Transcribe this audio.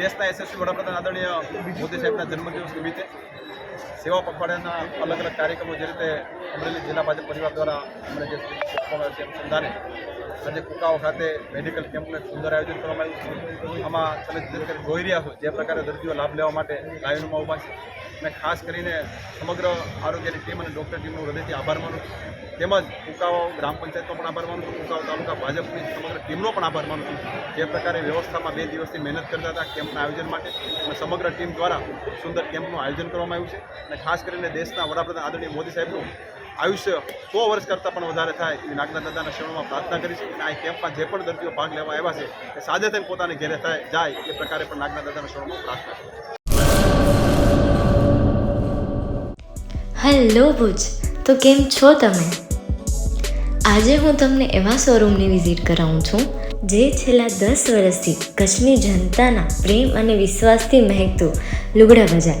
દેશના યશસ્વી વડાપ્રધાન આદરણીય મોદી સાહેબના જન્મદિવસ નિમિત્તે. સેવા પખવાડિયાના અલગ અલગ કાર્યક્રમો જે રીતે અમરેલી જિલ્લા ભાજપ પરિવાર દ્વારા અમને જે શીખવામાં છે અનુસંધાને આજે કુકાઓ ખાતે મેડિકલ કેમ્પનું એક સુંદર આયોજન કરવામાં આવ્યું છે. આમાં તમે જે રીતે જોઈ રહ્યા છો, જે પ્રકારે દર્દીઓ લાભ લેવા માટે લાઇનમાં ઊભા છે. અને ખાસ કરીને સમગ્ર આરોગ્યની ટીમ અને ડૉક્ટર ટીમનો હૃદયથી આભાર માનું તેમજ કુકાઓ ગ્રામ પંચાયતનો પણ આભાર માનું છું. કુકાઓ તાલુકા ભાજપની સમગ્ર ટીમનો પણ આભાર માનું છું. જે પ્રકારે વ્યવસ્થામાં બે દિવસથી મહેનત કરતા હતા કેમ્પના આયોજન માટે અને સમગ્ર ટીમ દ્વારા સુંદર કેમ્પનું આયોજન કરવામાં આવ્યું છે. અને ખાસ કરીને દેશના વડાપ્રધાન આદરણીય મોદી સાહેબનું આયુષ્ય સો વર્ષ કરતાં પણ વધારે થાય એવી નાગના દાદાના શરણોમાં પ્રાર્થના કરી છે. અને આ કેમ્પમાં જે પણ દર્દીઓ ભાગ લેવા આવ્યા છે, એ સાદે થઈને પોતાને ઘેરે થાય, જાય એ પ્રકારે પણ નાગના દાદાના શરણોમાં પ્રાર્થના કરી હેલો ભુજ, તો કેમ છો તમે? આજે હું તમને એવા શોરૂમની વિઝિટ કરાવું છું, જે છેલ્લા દસ વર્ષથી કચ્છની જનતાના પ્રેમ અને વિશ્વાસથી મહેકતું લુગડા બજાર